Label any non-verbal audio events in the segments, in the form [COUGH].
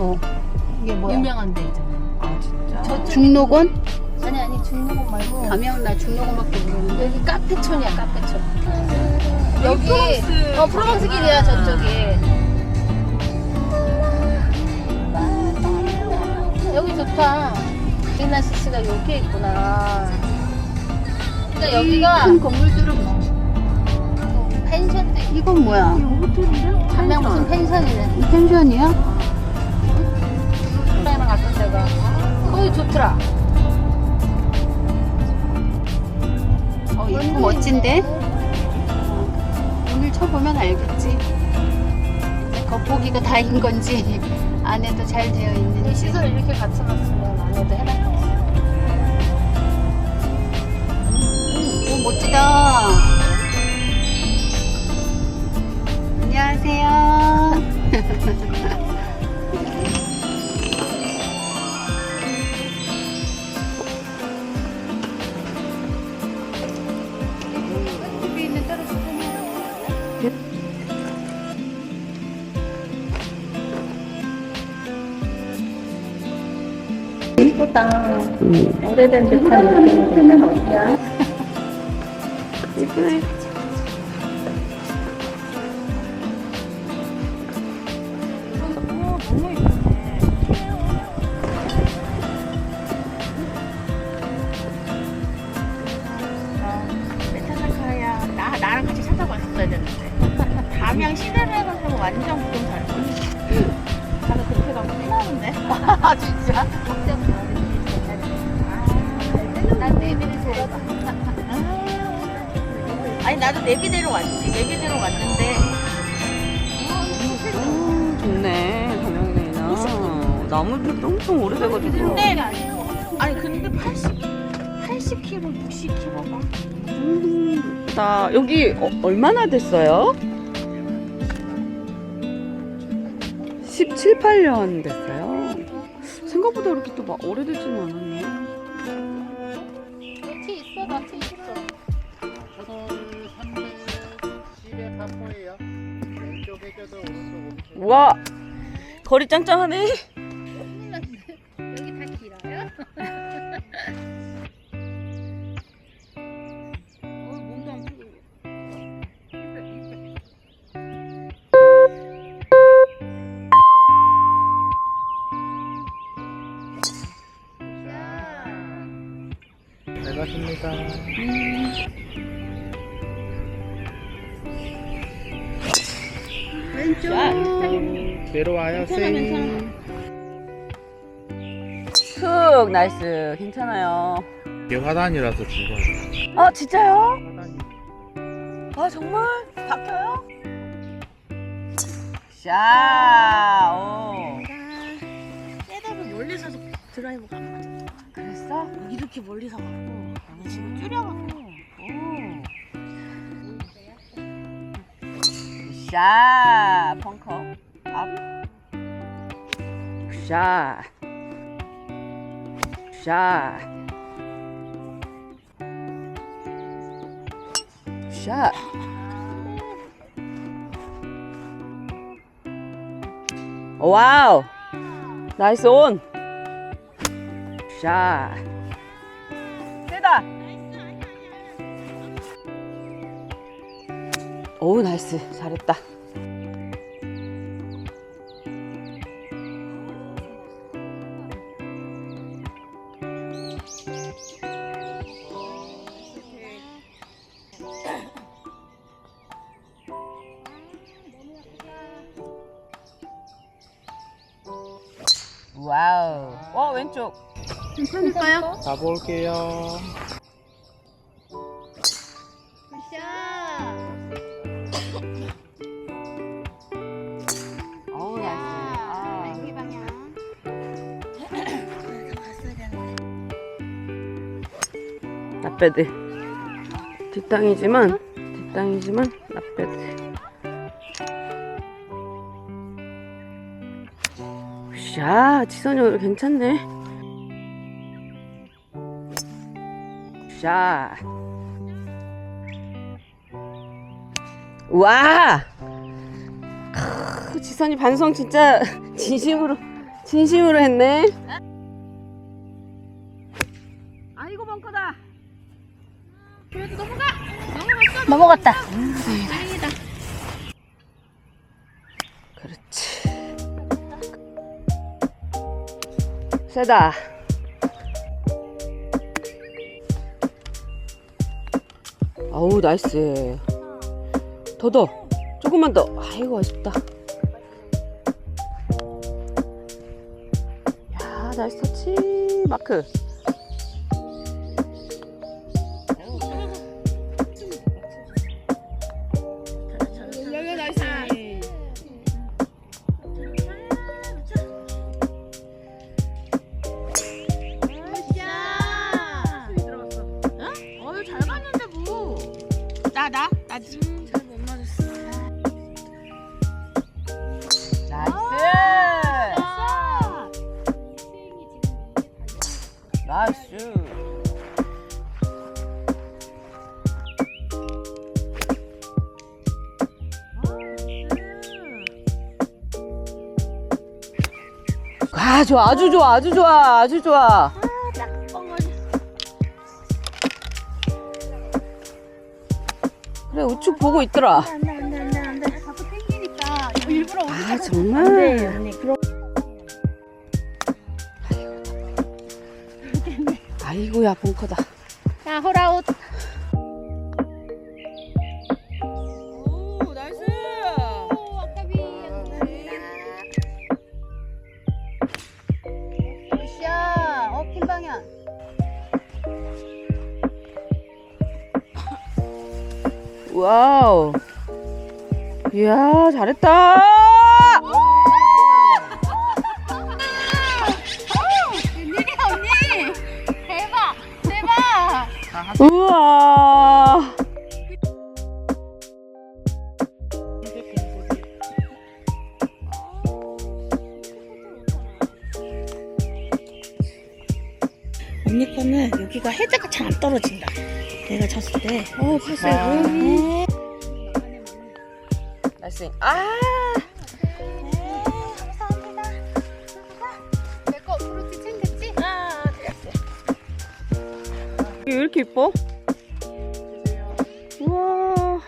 뭐 이게 뭐야? 유명한 데 있잖아요. 아 진짜. 저 중록원? 아니 아니 중로공 말고 가면 나 중록원밖에 모르는데. 여기 카페촌이야 카페촌. 여기 프랑스 어 프로방스 길이야 저쪽에. 여기 좋다. 비나시스가 여기에 있구나. 그러니까 여기가 큰 건물들은 뭐? 펜션도 있고 이건 뭐야? 호텔인데? 가면 무슨 펜션이네. 이 펜션이야? 거기 좋더라. 어, 이거 멋진데? 오늘 쳐보면 알겠지. 겉보기가 [LAUGHS] 다인 건지 안에도 잘 되어 이 있는지. 시설 이렇게 갖춰놨으면 안에도 해놨겠어. 오, 멋지다. 안녕하세요. [LAUGHS] 오래된 듯한 느낌이 어디야? 이쁘네. 나무들도 엄청 오래돼가지고 근데 아니 근데 80 80kg, 60kg가 음, 나 여기 어, 얼마나 됐어요? 17, 8년 됐어요 생각보다 그렇게 또 막 오래되지는 않았네 티 있어? 나티 있어. 저는 310에 파포예요. 왼쪽 해저드 오른쪽 오른쪽. 우와 거리 짱짱하네 왼쪽. 내려와요, 쌤. 툭 나이스 괜찮아요 이게 화단이라서 죽어요. 아 진짜요? 화단이. 아 정말? 바뀌어요? 샤 오. 세다가 멀리서 드라이브가 안 맞아. 그랬어? 이렇게 멀리서 가고 지금 줄여갖고 샤 펑커 앞 샤. 샤. 샤. 와우. 나이스 온. 샤. 세다. 오 나이스 잘했다. 와우. 어 왼쪽. 괜찮을까요? 가볼게요. 나빼드 뒷땅이지만 뒷땅이지만 나빼드 샤 지선이 오늘 괜찮네 샤 와! 크, 지선이 반성 진짜 진심으로 진심으로 했네. 넘어갔다. 그렇지. 세다. 아우 나이스. 더 더. 조금만 더. 아이고 아쉽다. 야 나이스 터치 마크. 나이스. 나이스. 아, 좋아. 아주 좋아. 아주 좋아. 아주 좋아. 그래, 우측 보고 있더라. 자꾸 땡기니까 일부러 아, 정말. 언니. 그럼 이고야, 벙커다. 오, 나이스. 어, 핀 방향. 와우. 이야, 잘했다. 어, 파세이브. 나이스. 아. 내거 프로티 챙겼지? 아, 됐어. 이게 왜 이렇게 이뻐? 우와.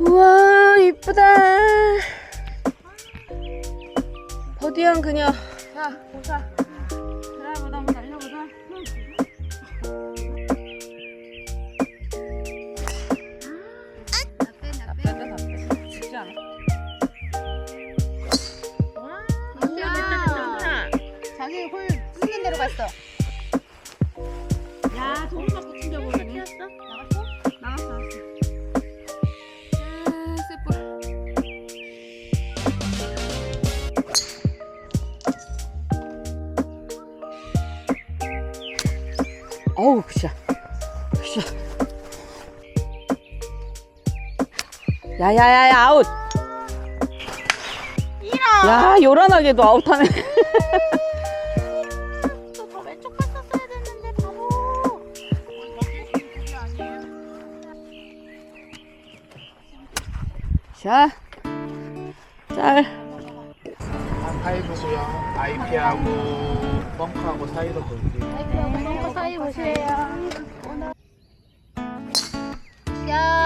우와, 이쁘다. 버디한 그녀. 자, 보자. 갔어. 야, 도움 맞고 튕겨버리네. 나갔어? 나갔어, 나갔어. 아, 쎄뿔. 어우, 굿샷. 굿샷. 야야야야, 아웃! 야, 요란하게도 아웃하네. [LAUGHS] 자, 짤. 파이브고요. IP하고 벙커하고 사이로 볼게요. 벙커 사이 보세요. 야.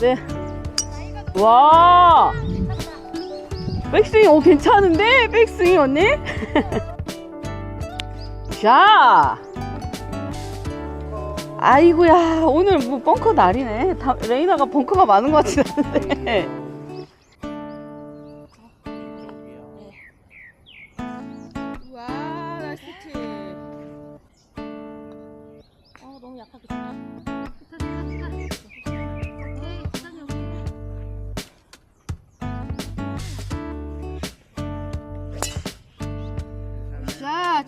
나 빼대. 와. 백스윙, 오, 괜찮은데? 백스윙, 언니? [LAUGHS] 자. 아이고야, 오늘 뭐 벙커 날이네. 다, 레이나가 벙커가 많은 것 같은데.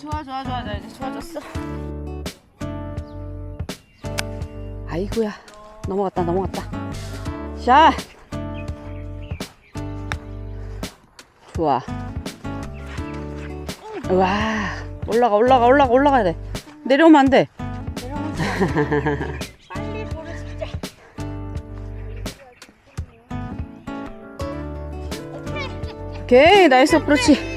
좋아 좋아 좋아. 나 이제 좋아졌어. 아이고야. 넘어갔다 넘어갔다. 샷! 좋아. 와. 올라가 올라가 올라가 올라가야 돼. 내려오면 안돼. 빨리 진짜. 오케이 나이스. 어프로치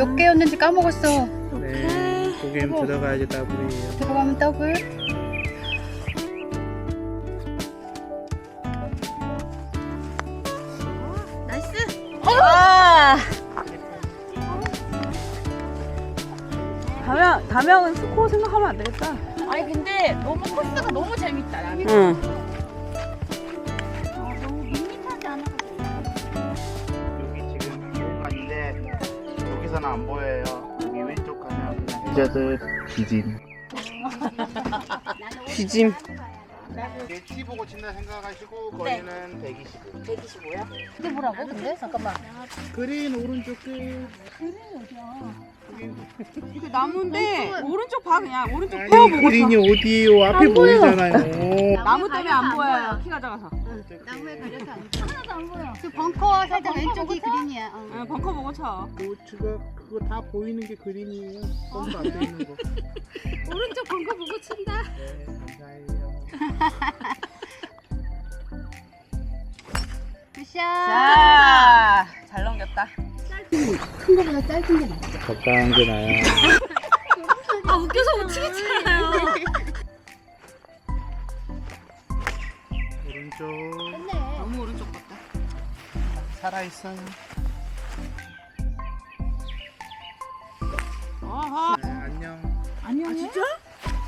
몇 개였는지 까먹었어. 네, 고개는 들어가야지 더블이에요. 들어가면 더블. 아 담양 담양은 스코어 생각하면 안 되겠다 아니 근데 너무 코스가 너무 재밌다. 나는. 응 안 보여요. 여기 왼쪽 가면 해저드 기진. 뒤짐 네티 보고 친다 생각하시고 거리는 125. 125야? 근데 뭐라고? 근데? 잠깐만. 그린 오른쪽 끝. 그 나무인데 오른쪽 봐 그냥 오른쪽 아니 펴 보고 그린이 어디에요? 앞에 보이잖아요. [LAUGHS] 나무 때문에 안 보여요 키가 작아서 나무에 가려서 안 보여. 하나도 안 보여. 그 벙커 살짝 왼쪽이 그린이야. 어. 응, 벙커 보고 쳐 그거 그거 다 보이는 게 그린이에요. 썸도 안돼 있는 거. [LAUGHS] 오른쪽 벙커 보고 친다. 네, 감사해요. [LAUGHS] 굿샷. 자잘 넘겼다 큰 거보다 짧은 게 낫지. 적당한 게 나요. 아 웃겨서 못 치겠잖아요 오른쪽. 너무 오른쪽 같다 살아 있어요. 아하 네, 안녕. 안녕 진짜?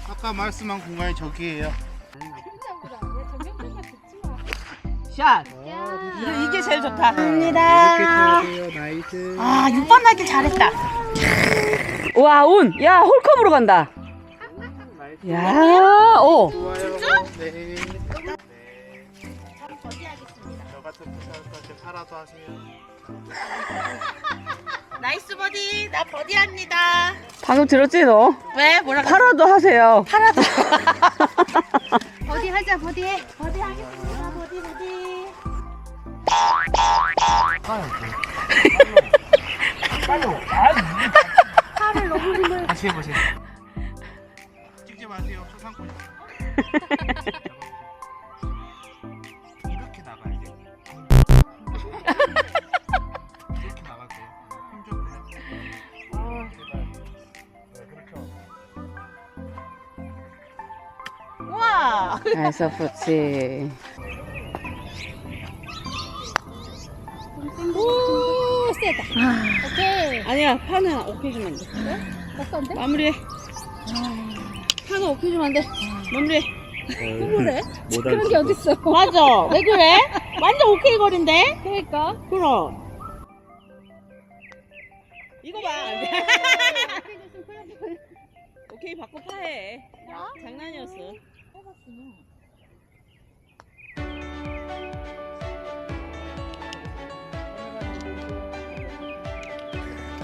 아까 말씀한 공간이 저기예요. 샷 아, 이게, 이게 제일 좋다 이렇게 쳐야 돼요. 나이스. 아 6번 나기 잘했다. 와, 온! 야, 홀컵으로 간다. 나이스. 야, 오. 좋아요. 네. 네. 저 같은 팔아도. 나이스 버디. 나 버디합니다. 방금 들었지, 너? 왜? 뭐라고? 팔아도 하세요. 버디 [LAUGHS] 하자, 버디 해. 버디 하겠습니다. 버디 버디. 다시 해보세요. 찍지 마세요. 초상권. [LAUGHS] 나이스 어프로치. 오, 세다. 오케이. 아니야, 파는 오케이 주면 안 돼. 몇 마무리해. 파는 오케이 주면 안 돼. 마무리해. 그래? 그런 게 어딨어. 맞아. 왜 그래? 완전 오케이 거린데? 그러니까. 그럼. 이거 봐, 안 돼. 오케이, 바꿔 파해. 장난이었어.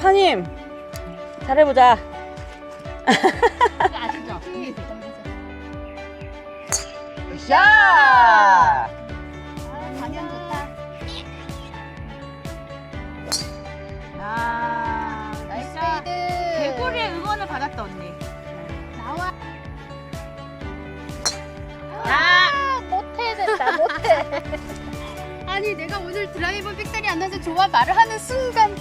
파님, 잘해보자. 아시죠? 샷! 아니, 내가 오늘 드라이버 빅다리 안 나서 좋아 말을 하는 순간.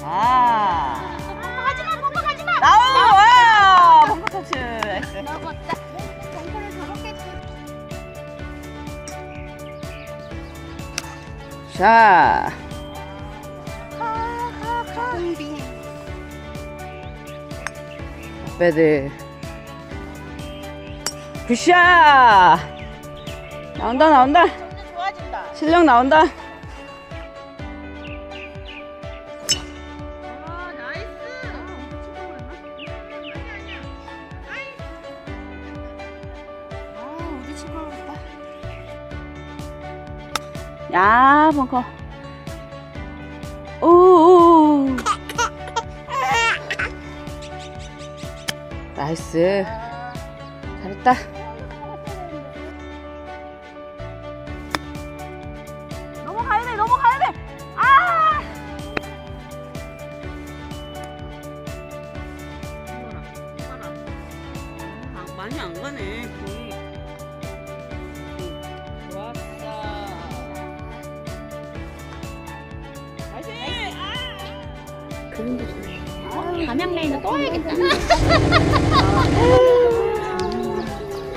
아. 하지마 벙커 가지마. 나와! 와! 벙커 터치. 먹었다. 벙커를 저렇게 자, 준비해. 배드. 굿샷! 나온다 나온다 좋아진다. 실력 나온다 아, 나이스. 아, 우리 친구 왔다. 야 벙커 오 나이스 잘했다